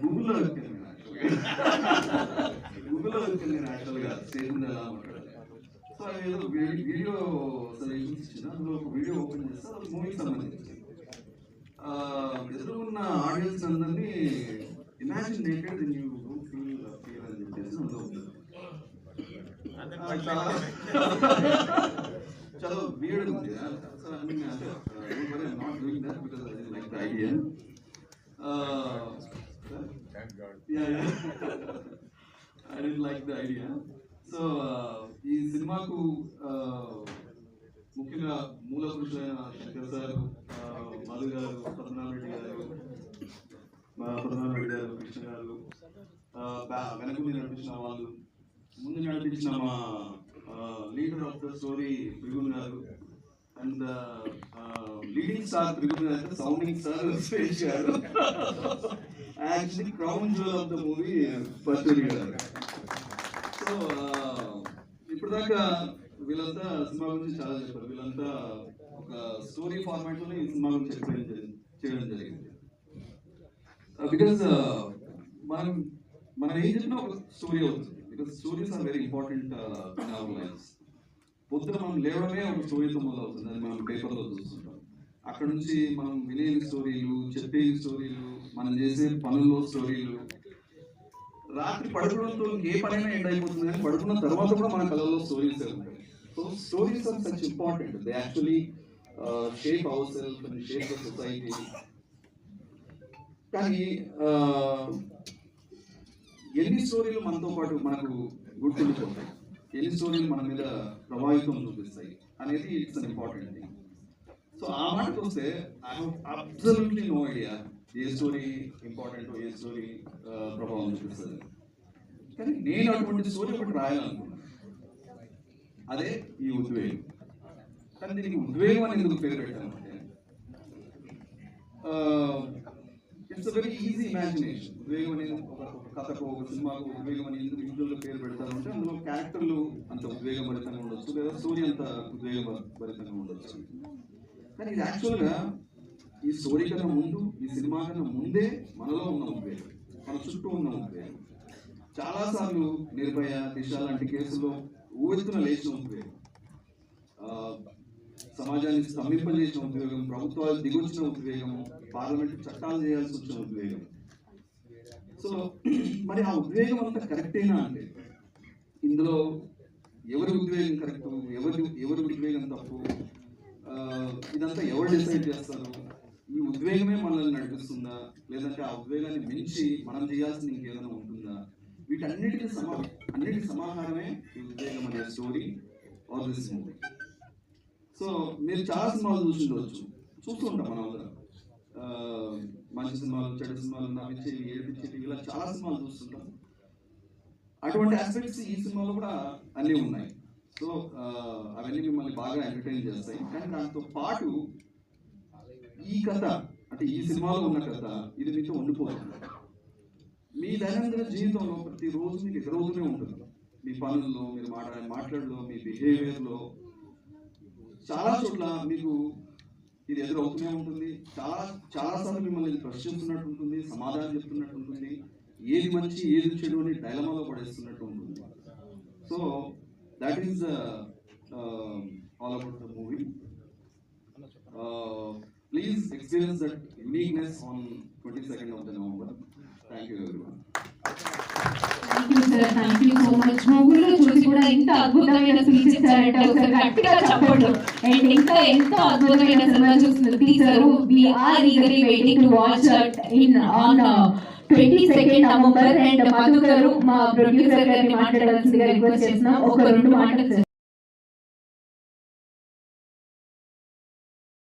గూగుల్లో వెతికాను నేను గూగుల్లో వెతికాను నేను యాక్చువల్గా స్టేజ్ మీద ఎలా మాట్లాడాలి సో అది ఏదో వీ- వీడియో సజెషన్స్ ఇచ్చిన అందులో ఒక వీడియో ఓపెన్ చేస్తే అది మూవీకి సంబంధించి ఆ, ఎదురు ఉన్న ఆడియన్స్ అందరినీ imaginated then you don't feel feel అని చెప్పేసి అందులో ఉంది ఆ, చాలా చాలా weird ఉంది సో ఐ మీన్ అంటే not doing that because I like the idea yeah, yeah. I didn't like the idea. So uh, ఈ సినిమాకు uh, ముఖ్యంగా మూల పురుషులైన శంకర్ సార్ మధు uh, గారు పద్మనాభరెడ్డి గారు పద్మనాభరెడ్డి గారు కృష్ణ గారు వెనక మీద నడిపించిన వాళ్ళు ముందు నడిపించిన మా leader of the story Bhrigun garu and leading star Bhrigun sounding star Suresh garu actually crown jewel of the movie Pachuri garu so ఇప్పుడు దాకా వీళ్ళంతా సినిమా గురించి చాలా చెప్పారు. వీళ్ళంతా ఒక స్టోరీ ఫార్మాట్లోనే ఈ సినిమా గురించి ఎక్స్ప్లెయిన్ చేయడం జరిగింది. Uh, బికాస్ uh, మనం మనం ఏం చెప్పినా ఒక స్టోరీ అవుతుంది. Because stories are very important in our life పొద్దున మనం లేవడమే ఒక స్టోరీతో మొదలవుతుంది. అది మనం పేపర్లో చూస్తుంటాం. అక్కడ నుంచి మనం వినే స్టోరీలు చెప్పే స్టోరీలు మనం చేసే పనుల్లో స్టోరీలు రాత్రి పడుకోవడంతో ఏ పనైనా ఎండ్ అయిపోతుంది కానీ పడుకున్న తర్వాత కూడా మన కళలో స్టోరీస్ ఉంటాయి. So stories are such important they actually shape our self and shape the society కానీ uh, ఎన్ని స్టోరీలు మనతో పాటు మనకు గుర్తుండిపోతాయి? ఎన్ని స్టోరీలు మన మీద ప్రభావితం చూపిస్తాయి అనేది it's an important thing so ఆ మాటకు వస్తే I have absolutely no idea A story important ఏ స్టోరీ ప్రభావం చూపిస్తుంది. కానీ నేను అటువంటి స్టోరీ ఒకటి రాయాలనుకున్నాను అదే ఈ ఉద్వేగం. కానీ దీనికి ఉద్వేగం అనేది పేరు పెట్టాను అంటే ఇట్స్ వెరీ ఈజీ ఇమాజినేషన్ ఉద్వేగం అనేది ఒక కథకు ఒక సినిమాకు ఉద్వేగం అని ఎందుకు ఇంట్లో పేరు పెడతారు అంటే అందులో క్యారెక్టర్లు అంత ఉద్వేగభరితంగా ఉండొచ్చు. లేదా స్టోరీ అంత ఉద్వేగభరితంగా ఉండొచ్చు. కానీ ఇది యాక్చువల్గా ఈ స్టోరీ కన్నా ముందు ఈ సినిమా కన్నా ముందే మనలో ఉన్న ఉద్వేగం. మన చుట్టూ ఉన్న ఉద్వేగం. చాలాసార్లు నిర్భయ దిశ లాంటి కేసుల్లో ఊవెత్తున లేచిన ఉద్వేగం. సమాజాన్ని స్తంభింపజేసిన ఉద్వేగం ప్రభుత్వాలు దిగొచ్చిన ఉద్వేగం పార్లమెంట్ చట్టాలు చేయాల్సి వచ్చిన ఉద్వేగం సో మరి ఆ ఉద్వేగం అంతా కరెక్టేనా అంటే? ఇందులో ఎవరి ఉద్వేగం కరెక్ట్ ఎవరి ఎవరి ఉద్వేగం తప్పు? ఇదంతా ఎవరు డిసైడ్ చేస్తారు? ఈ ఉద్వేగమే మనల్ని నడిపిస్తుందా? లేదంటే ఆ ఉద్వేగాన్ని మించి మనం చేయాల్సింది ఇంకేదైనా ఉంటుందా? వీటన్నిటికీ సమా అన్నిటి సమాహారమే ఈ ఉద్వేగం అనే story are this movie so మీరు చాలా సినిమాలు చూసి ఉండవచ్చు చూస్తూ ఉంటాం మనం అందరం. ఆ, మంచి సినిమాలు చెడు సినిమాలు నవ్వించేవి ఏడిపించేవి ఇలా చాలా సినిమాలు చూస్తుంటాం. అటువంటి ఆస్పెక్ట్స్ ఈ సినిమాలో కూడా అన్నీ ఉన్నాయి. సో అవన్నీ మిమ్మల్ని బాగా ఎంటర్టైన్ చేస్తాయి. కానీ దాంతో పాటు ఈ కథ అంటే ఈ సినిమాలో ఉన్న కథ ఇది మీతో ఉండిపోతుంది. మీ దైనందిన జీవితంలో ప్రతిరోజు మీకు ఎదురవుతూనే ఉంటుంది. మీ పనుల్లో మీరు మాట్లాడే మాట్లాడలో మీ బిహేవియర్లో చాలా చోట్ల మీకు ఇది ఎదురవుతూనే ఉంటుంది. చాలా చాలాసార్లు మిమ్మల్ని ప్రశ్నిస్తున్నట్టు ఉంటుంది సమాధానం చెప్తున్నట్టు ఉంటుంది. ఏది మంచి ఏది చెడు అని డైలమాలో పడేస్తున్నట్టు ఉంటుంది. So that is all about the movie please experience that uniqueness on twenty second of the November thank you ఎవరి thank you sir thank you so much ఎంత అద్భుతమైన స్పీచ్ ఇచ్చారంటే ఒకసారి గట్టిగా చెప్పండి. అండ్ ఇంకా ఎంత అద్భుతమైన సినిమా చూస్తున్నారు తీసారు we are eagerly waiting to watch in on twenty second November and Madhu garu మా ప్రొడ్యూసర్ గారిని మాట్లాడాల్సిందిగా రిక్వెస్ట్ చేస్తున్నాం. ఒక రెండు మాటలు